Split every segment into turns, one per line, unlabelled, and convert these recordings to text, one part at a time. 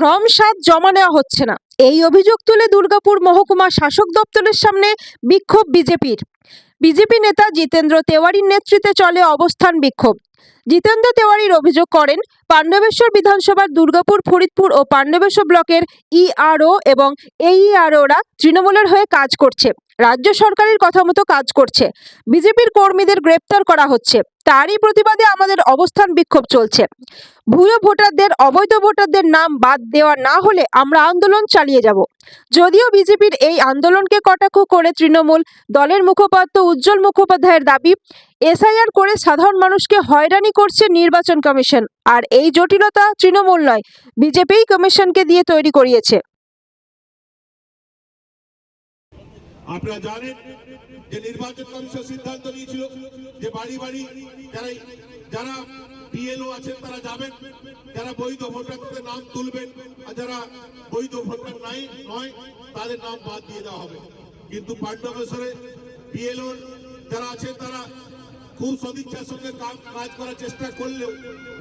Form সাত জমা নেওয়া হচ্ছে না। এই অভিযোগ তুলে দুর্গাপুর মহকুমা শাসক দপ্তরের সামনে বিক্ষোভ বিজেপির। বিজেপি নেতা জিতেন্দ্র তেওয়ারির নেতৃত্বে চলে অবস্থান বিক্ষোভ। জিতেন্দ্র তেওয়ারির অভিযোগ করেন, পাণ্ডবেশ্বর বিধানসভার দুর্গাপুর, ফরিদপুর ও পাণ্ডবেশ্বর ব্লকের ইআরও এবং এইআরওরা তৃণমূলের হয়ে কাজ করছে। রাজ্য সরকারের কথা মতো কাজ করছে। বিজেপির কর্মীদের গ্রেপ্তার করা হচ্ছে। তারই প্রতিবাদে আমাদের অবস্থান বিক্ষোভ চলছে। ভুয়ো ভোটারদের, অবৈধ ভোটারদের নাম বাদ দেওয়া না হলে আমরা আন্দোলন চালিয়ে যাব। যদিও বিজেপির এই আন্দোলনকে কটাক্ষ করে তৃণমূল, দলের মুখপাত্র উজ্জ্বল মুখোপাধ্যায়ের দাবি, এসআইআর করে সাধারণ মানুষকে হয়রানি করছে নির্বাচন কমিশন। আর এই জটিলতা তৃণমূল নয়, বিজেপিই কমিশনকে দিয়ে তৈরি করিয়েছে।
আপনারা জানেন যে নির্বাচন কমিশন সিদ্ধান্ত নিয়েছিল যে বাড়ি বাড়ি যারা যারা পিএলও আছেন তারা যাবেন, যারা বৈধ ভোটারদের নাম তুলবেন, আর যারা বৈধ ভোটার নাই নয়, তাদের নাম বাদ দিয়ে দেওয়া হবে। কিন্তু পাণ্ডবেশ্বরে পিএলও যারা আছেন তারা খুব সদিচ্ছার সঙ্গে কাজ করার চেষ্টা করলেও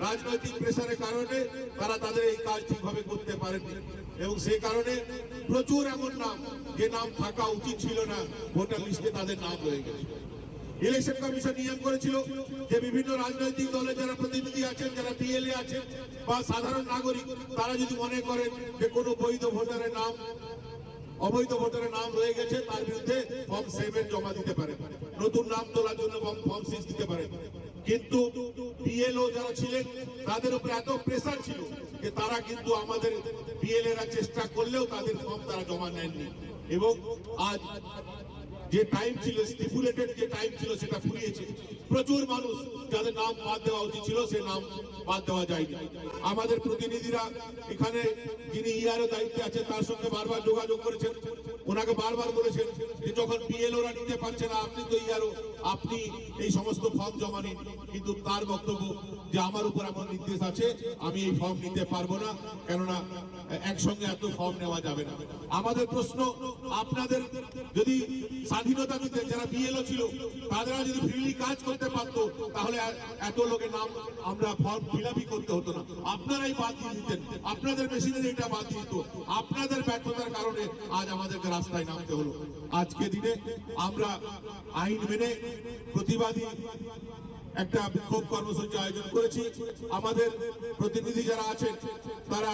রাজনৈতিক প্রেশারের কারণে তারা তাদের এই কাজ ঠিকভাবে করতে পারেননি এবং সেই কারণে প্রচুর এমন নাম, যে নাম থাকা উচিত ছিল না, ভোটার লিস্টে তাদের নাম রয়ে গেছে। ইলেকশন কমিশন নিয়ম করেছিল যে বিভিন্ন রাজনৈতিক দলের যারা প্রতিনিধি আছেন, যারা পিএলএ আছেন বা সাধারণ নাগরিক, তারা যদি মনে করেন যে কোনো বৈধ ভোটারের নাম অবৈধ ভোটারের নাম রয়ে গেছে, তার বিরুদ্ধে ফর্ম সেভেন জমা দিতে পারে। নতুন নাম তোলার জন্য ফর্ম সিক্স দিতে পারে। কিন্তু পিএলও যারা ছিলেন, তাদের উপরে এত প্রেসার ছিল যে তারা কিন্তু আমাদের পিএলএরা চেষ্টা করলেও তাদের ফর্ম তারা জমা নেননি। এবং আজ যে টাইম ছিল স্টিপুলেটেড যে টাইম ছিল, সেটা ফুরিয়েছে। প্রচুর মানুষ যাদের নাম বাদ দেওয়া উচিত ছিল, সে নাম বাদ দেওয়া যায়নি। আমাদের প্রতিনিধিরা এখানে যিনি ইয়ারও দায়িত্বে আছেন, তার সঙ্গে বারবার যোগাযোগ করেছেন। ওনাকে বারবার বলেছেন যে যখন নিতে পারছে না, আপনি তো ইয়ারও, আপনি এই সমস্ত ফর্ম জমা নিন। কিন্তু তার বক্তব্য যে আমার উপর নির্দেশ আছে, আমি এই ফর্ম নিতে পারব না, কেননা, একসঙ্গে এত ফর্ম নেওয়া যাবে না। আমাদের প্রশ্ন, আপনাদের যদি স্বাধীনতা দিতে যারা বিএলও ছিল তারা যদি ফ্রিলি কাজ করতে পারতো, তাহলে এত লোকের নাম আমরা ফর্ম ফিলাপই করতে হতো না। আপনারাই বাদ দিয়ে দিতেন। আপনাদের মেশিনের এটা বাদ দিয়ে দিত। আপনাদের ব্যর্থতার কারণে আজ আমাদেরকে রাস্তায় নামতে হলো। আজকে দিনে আমরা আইন মেনে প্রতিবাদী একটা বিক্ষোভ কর্মসূচি আয়োজন করেছি। আমাদের প্রতিনিধি যারা আছেন, তারা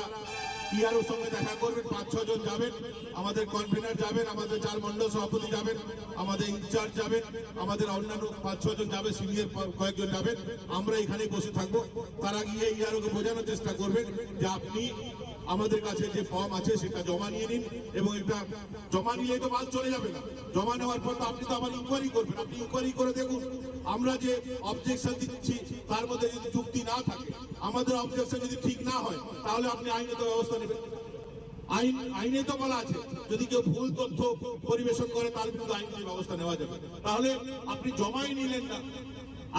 সঙ্গে দেখা করবেন, পাঁচ ছ জন যাবেন। আমাদের কনভেনার যাবেন, আমাদের চার মন্ডল সভাপতি যাবেন, আমাদের ইনচার্জ যাবেন, আমাদের অন্যান্য পাঁচ ছ জন যাবে সিনিয়র কয়েকজন যাবেন। আমরা এখানেই বসে থাকব। তারা গিয়ে ইয়ারোকে বোঝানোর চেষ্টা করবেন যে আপনি আমাদের কাছে যে ফর্ম আছে সেটা জমা নিয়ে নিন এবং এটা জমা নিলে তো মাল চলে যাবে না। জমা নেওয়ার পর তো আপনি তো আবার ইনকোয়ারি করবেন। আপনি ইনকোয়ারি করে দেখুন, আমরা যে অবজেকশন দিচ্ছি, তার মধ্যে যদি যুক্তি না থাকে, আমাদের অবজেকশন যদি ঠিক না হয়, তাহলে আপনি আইনত ব্যবস্থা নেবেন। আইন, আইনে তো বলা আছে, যদি কেউ ভুল তথ্য পরিবেশন করে, তার বিরুদ্ধে আইনগত ব্যবস্থা নেওয়া যাবে। তাহলে আপনি জমাই নিলেন না।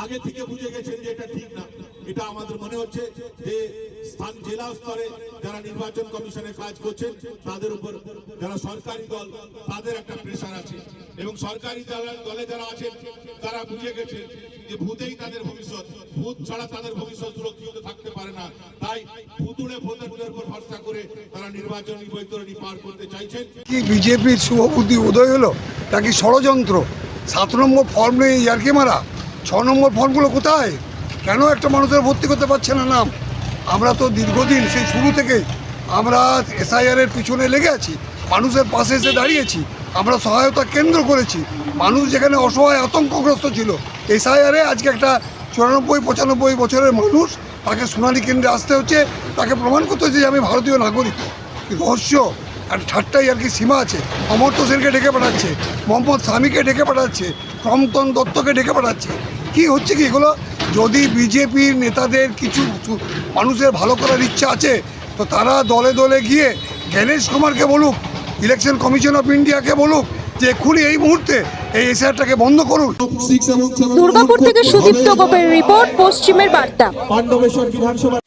আগে থেকে বুঝে গেছেন যে এটা ঠিক না। এটা আমাদের মনে হচ্ছে যে স্থান জেলা স্তরে যারা নির্বাচন কমিশনে কাজ করছেন, তাদের উপর যারা সরকারি দল, তাদের একটা প্রেশার আছে। এবং সরকারি দলে যারা আছেন, তারা বুঝে গেছে যে ভূতেই তাদের ভবিষ্যৎ। ভূত ছাড়া তাদের ভবিষ্যৎ সুরক্ষিত থাকতে পারে না। তাই ভুতুড়ে ভোটারদের উপর ভরসা করে তারা নির্বাচনী বৈতরণী পার করতে চাইছেন।
কি বিজেপির শুভবুদ্ধি উদয় হলো? নাকি ষড়যন্ত্র? সাত নম্বর ফর্ম নিয়ে ইয়ার্কি মারা। ছ নম্বর ফর্মগুলো কোথায়? কেন একটা মানুষের ভর্তি করতে পারছে না নাম? আমরা তো দীর্ঘদিন সেই শুরু থেকে আমরা এসআইআরের পিছনে লেগে আছি, মানুষের পাশে এসে দাঁড়িয়েছি, আমরা সহায়তা কেন্দ্র করেছি। মানুষ যেখানে অসহায় আতঙ্কগ্রস্ত ছিল এসআইআরে আজকে একটা চুরানব্বই, পঁচানব্বই বছরের মানুষ তাকে সোনালী কেন্দ্রে আসতে হচ্ছে, তাকে প্রমাণ করতে হচ্ছে যে আমি ভারতীয় নাগরিক। রহস্য? আর ঠাট্টাই আর কি সীমা আছে? অমর্ত্য সেনকে ডেকে পাঠাচ্ছে, মোহাম্মদ স্বামীকে ডেকে পাঠাচ্ছে, ক্রমতন দত্তকে ডেকে পাঠাচ্ছে। কি হচ্ছে কি? এগুলো যদি বিজেপির নেতাদের কিছু মানুষের ভালো করার ইচ্ছা আছে, তো তারা দলে দলে গিয়ে জ্ঞানেশ কুমারকে বলুক ইলেকশন কমিশন অফ ইন্ডিয়াকে বলুক, যে এক্ষুনি এই মুহূর্তে এই এসআরটাকে বন্ধ করুন।
দুর্গাপুর থেকে সুদীপ্ত গোপের রিপোর্ট পশ্চিমের বার্তা।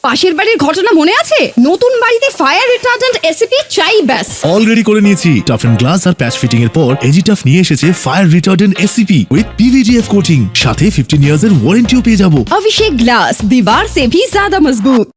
পাশের বাড়ির ঘটনা মনে আছে? নতুন বাড়িতে ফায়ার রিটার্জেন্ট এসিপি চাই ব্যাস।
অলরেডি করে নিয়েছি টাফ এন্ড গ্লাস আর প্যাচ ফিটিং এর পর এজিটাফ নিয়ে এসেছে fire retardant ACP with PVDF coating সাথে 15 ইয়ার্স এর ওয়ারেন্টিও পেয়ে যাব।
অভিষেক গ্লাস দিবার সে ভি জাদা মজবুত।